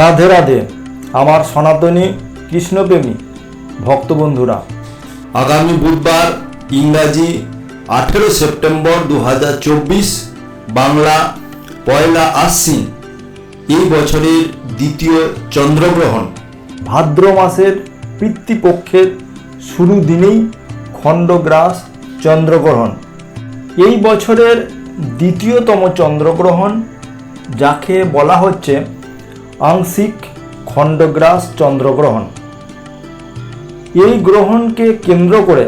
রাধে রাধে আমার সনাতনী কৃষ্ণপ্রেমী ভক্তবন্ধুরা। আগামী বুধবার ইংরাজি আঠেরো সেপ্টেম্বর দু হাজার চব্বিশ বাংলা পয়লা আশ্বিন এই বছরের দ্বিতীয় চন্দ্রগ্রহণ। ভাদ্র মাসের পিতৃপক্ষের শুরু দিনেই খণ্ডগ্রাস চন্দ্রগ্রহণ। এই বছরের দ্বিতীয়তম চন্দ্রগ্রহণ যাকে বলা হচ্ছে আংশিক খণ্ডগ্রাস চন্দ্রগ্রহণ। এই গ্রহণকে কেন্দ্র করে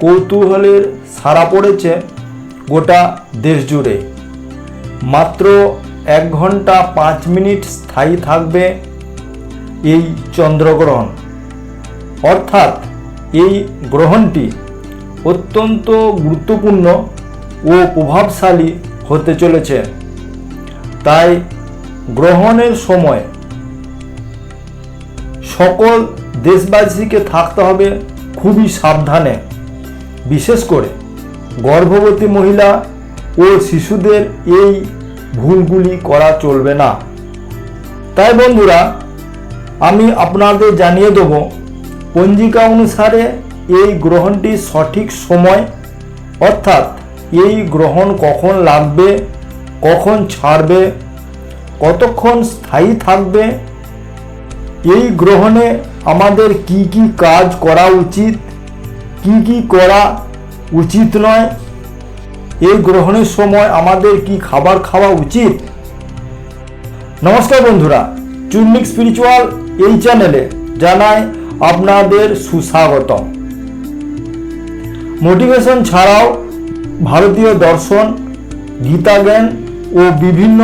কৌতূহলের সারা পড়েছে গোটা দেশ জুড়ে মাত্র এক ঘণ্টা পাঁচ মিনিট স্থায়ী থাকবে এই চন্দ্রগ্রহণ। অর্থাৎ এই গ্রহণটি অত্যন্ত গুরুত্বপূর্ণ ও প্রভাবশালী হতে চলেছে। তাই গ্রহণের সময় সকল দেশবাসীকে থাকতে হবে খুবই সাবধানে। বিশেষ করে গর্ভবতী মহিলা ও শিশুদের এই ভুলগুলি করা চলবে না। তাই বন্ধুরা, আমি আপনাদের জানিয়ে দেব, পঞ্জিকা অনুসারে এই গ্রহণটি সঠিক সময়, অর্থাৎ এই গ্রহণ কখন লাগবে, কখন ছাড়বে কতক্ষণ স্থায়ী থাকবে? এই গ্রহণে আমাদের কি কি কাজ করা উচিত? কি কি করা উচিত নয়? এই গ্রহণের সময় আমাদের কি খাবার খাওয়া উচিত? নমস্কার বন্ধুরা, চুন্নিক স্পিরিচুয়াল এই চ্যানেলে জানায় আপনাদের সুস্বাগত মোটিভেশন ছাড়াও ভারতীয় দর্শন, গীতা জ্ঞান ও বিভিন্ন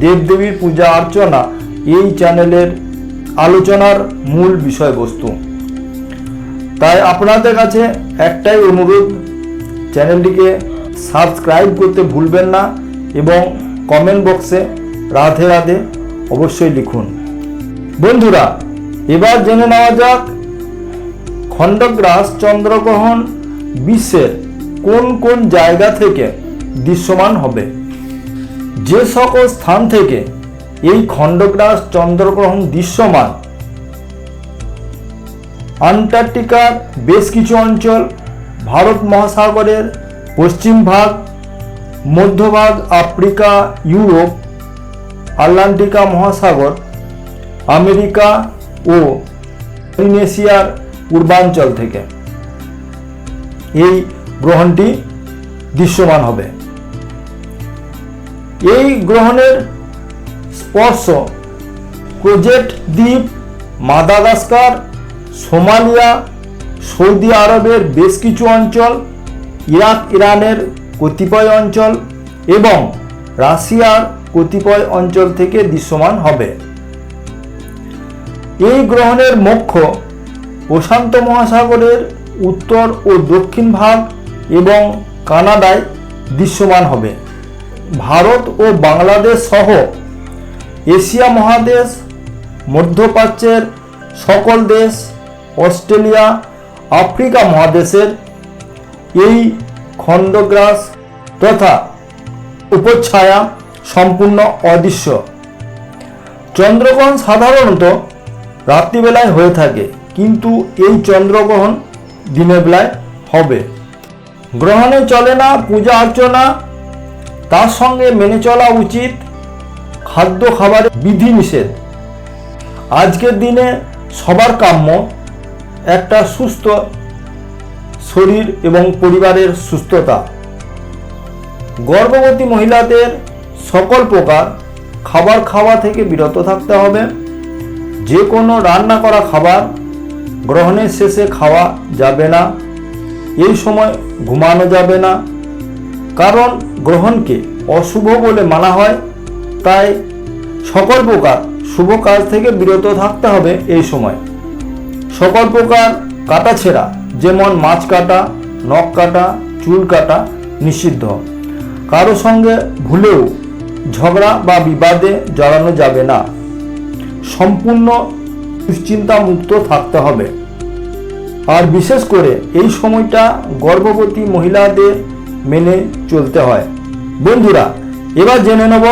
দেবদেবীর পূজা অর্চনা এই চ্যানেলের আলোচনার মূল বিষয়বস্তু। তাই আপনাদের কাছে একটাই অনুরোধ, চ্যানেলটিকে সাবস্ক্রাইব করতে ভুলবেন না এবং কমেন্ট বক্সে রাধে রাধে অবশ্যই লিখুন। বন্ধুরা, এবার জেনে নেওয়া যাক, খণ্ডগ্রাস চন্দ্রগ্রহণ বিশ্বের কোন কোন জায়গা থেকে দৃশ্যমান হবে? যে সকল স্থান থেকে এই খণ্ডগ্রাস চন্দ্রগ্রহণ দৃশ্যমান, আন্টার্কটিকার বেশ কিছু অঞ্চল, ভারত মহাসাগরের পশ্চিম ভাগ মধ্যভাগ আফ্রিকা, ইউরোপ, আটলান্টিকা মহাসাগর, আমেরিকা ও ইন্দোনেশিয়ার পূর্বাঞ্চল থেকে। এই গ্রহণটি দৃশ্যমান হবে। এই গ্রহণের স্পর্শ ক্রোজেট দ্বীপ, মাদাগাস্কার, সোমালিয়া, সৌদি আরবের বেশ কিছু অঞ্চল, ইরাক, ইরানের কতিপয় অঞ্চল এবং রাশিয়ার কতিপয় অঞ্চল থেকে দৃশ্যমান হবে। এই গ্রহণের মুখ্য প্রশান্ত মহাসাগরের উত্তর ও দক্ষিণ ভাগ এবং কানাডায় দৃশ্যমান হবে। ভারত ও বাংলাদেশ সহ এশিয়া মহাদেশ, মধ্যপ্রাচ্যের সকল দেশ, অস্ট্রেলিয়া, আফ্রিকা মহাদেশের এই খণ্ডগ্রাস তথা উপচ্ছায়া সম্পূর্ণ অদৃশ্য। চন্দ্রগ্রহণ সাধারণত রাত্রিবেলায় হয়ে থাকে, কিন্তু এই চন্দ্রগ্রহণ দিনের বেলায় হবে। গ্রহণে চলে না পূজা অর্চনা তার সঙ্গে মেনে চলা উচিত খাদ্য খাবারের বিধিনিষেধ। আজকের দিনে সবার কাম্য একটা সুস্থ শরীর এবং পরিবারের সুস্থতা। গর্ভবতী মহিলাদের সকল প্রকার খাবার খাওয়া থেকে বিরত থাকতে হবে। যে কোনো রান্না করা খাবার গ্রহণের শেষে খাওয়া যাবে না। এই সময় ঘুমানো যাবে না। কারণ গ্রহণকে অশুভ বলে মানা হয়। তাই সকল প্রকার শুভ কাজ থেকে বিরত থাকতে হবে এই সময়। সকল প্রকার কাটা ছেঁড়া, যেমন মাছ কাটা, নখ কাটা, চুল কাটা নিষিদ্ধ। কারও সঙ্গে ভুলেও ঝগড়া বা বিবাদে জড়ানো যাবে না। সম্পূর্ণ দুশ্চিন্তা মুক্ত থাকতে হবে। আর বিশেষ করে এই সময়টা গর্ভবতী মহিলাদের মেনে চলতে হয়। বন্ধুরা, এবার জেনে নেব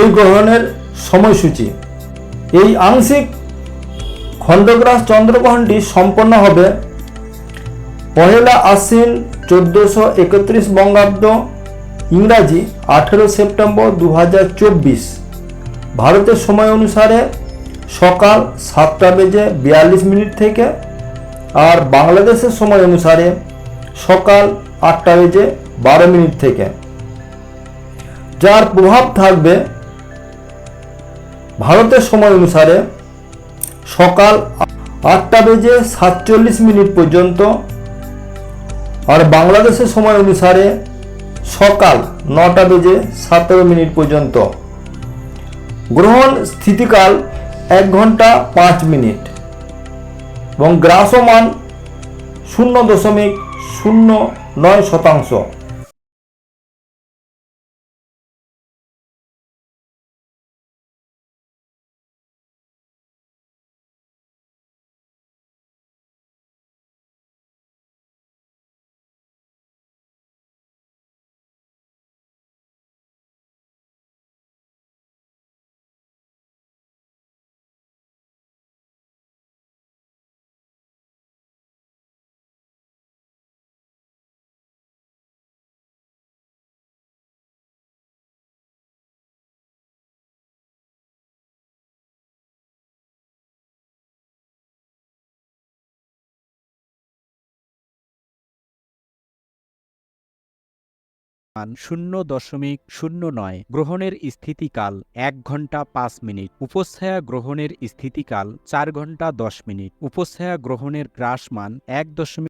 এই গ্রহণের সময়সূচি। এই আংশিক খণ্ডগ্রাস চন্দ্রগ্রহণটি সম্পন্ন হবে পহেলা আশ্বিন চোদ্দোশো একত্রিশ বঙ্গাব্দ ইংরাজি আঠেরো সেপ্টেম্বর দু হাজার চব্বিশ। ভারতের সময় অনুসারে সকাল সাতটা বেজে বিয়াল্লিশ মিনিট থেকে আর বাংলাদেশের সময় অনুসারে সকাল আটটা বেজে বারো মিনিট থেকে। যার প্রভাব থাকবে ভারতের সময় অনুসারে সকাল আটটা বেজে সাতচল্লিশ মিনিট পর্যন্ত আর বাংলাদেশের সময় অনুসারে সকাল নটা বেজে সতেরো মিনিট পর্যন্ত। গ্রহণ স্থিতিকাল এক ঘণ্টা পাঁচ মিনিট এবং গ্রাসমান শূন্য দশমিক শূন্য নয় শতাংশ। মান শূন্য দশমিক শূন্য নয়। গ্রহণের স্থিতিকাল এক ঘণ্টা পাঁচ মিনিট। উপস্থায়া গ্রহণের স্থিতিকাল চার ঘণ্টা দশ মিনিট। উপস্থায়া গ্রহণের গ্রাস মান এক দশমিক